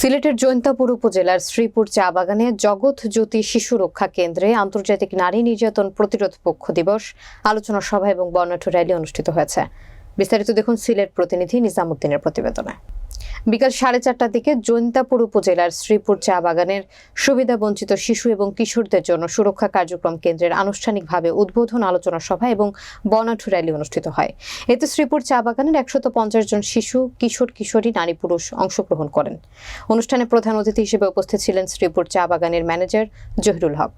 সিলেটের জৈন্তাপুর উপজেলার শ্রীপুর চা বাগানে জগৎ জ্যোতি শিশু রক্ষা কেন্দ্রে আন্তর্জাতিক নারী নির্যাতন প্রতিরোধ পক্ষ দিবস আলোচনা সভা এবং বর্ণাঢ্য র্যালি অনুষ্ঠিত হয়েছে। বিস্তারিত দেখুন সিলেট প্রতিনিধি নিজামুদ্দিনের প্রতিবেদনে। বিকাল সাড়ে চারটার দিকে জৈন্তাপুর উপজেলার শ্রীপুর চা বাগানের সুবিধাবঞ্চিত শিশু এবং কিশোরদের জন্য সুরক্ষা কার্যক্রম কেন্দ্রের আনুষ্ঠানিকভাবে উদ্বোধন আলোচনা সভা এবং বর্ণাঢ্য র্যালি অনুষ্ঠিত হয়। এতে শ্রীপুর চা বাগানের একশত জন শিশু, কিশোর, কিশোরী, নারী, পুরুষ অংশগ্রহণ করেন। অনুষ্ঠানে প্রধান অতিথি হিসেবে উপস্থিত ছিলেন শ্রীপুর চা বাগানের ম্যানেজার জহিরুল হক।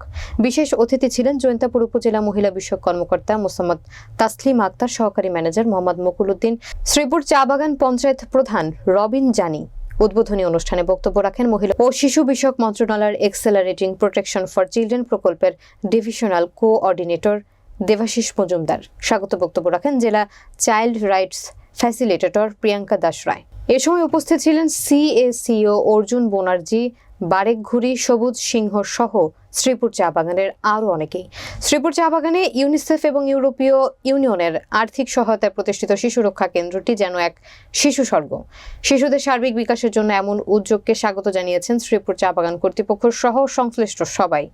বিশেষ অতিথি ছিলেন জৈন্তাপুর উপজেলা মহিলা বিষয়ক কর্মকর্তা মোসাম্মদ তাসলিম আক্তার, সহকারী ম্যানেজার মোহাম্মদ মকুল উদ্দিন। শ্রীপুর চা বাগান পঞ্চায়েত প্রধান রবিন জানি। উদ্বোধনী অনুষ্ঠানে বক্তব্য রাখেন মহিলা ও শিশু বিষয়ক মন্ত্রণালয়ের এক্সেলারেটিং প্রোটেকশন ফর চিলড্রেন প্রকল্পের ডিভিশনাল কোঅর্ডিনেটর দেবাশিস মজুমদার। স্বাগত বক্তব্য রাখেন জেলা child rights facilitator Priyanka Das Roy. এ সময় উপস্থিত ছিলেন সিএসিও অর্জুন বনার্জি, বারেকঘুরি, সবুজ সিংহ সহ শ্রীপুর চা বাগানের আরও অনেকেই। শ্রীপুর চা বাগানে ইউনিসেফ এবং ইউরোপীয় ইউনিয়নের আর্থিক সহায়তায় প্রতিষ্ঠিত শিশু রক্ষা কেন্দ্রটি যেন এক শিশু স্বর্গ। শিশুদের সার্বিক বিকাশের জন্য এমন উদ্যোগকে স্বাগত জানিয়েছেন শ্রীপুর চা বাগান কর্তৃপক্ষ সহ সংশ্লিষ্ট সবাই।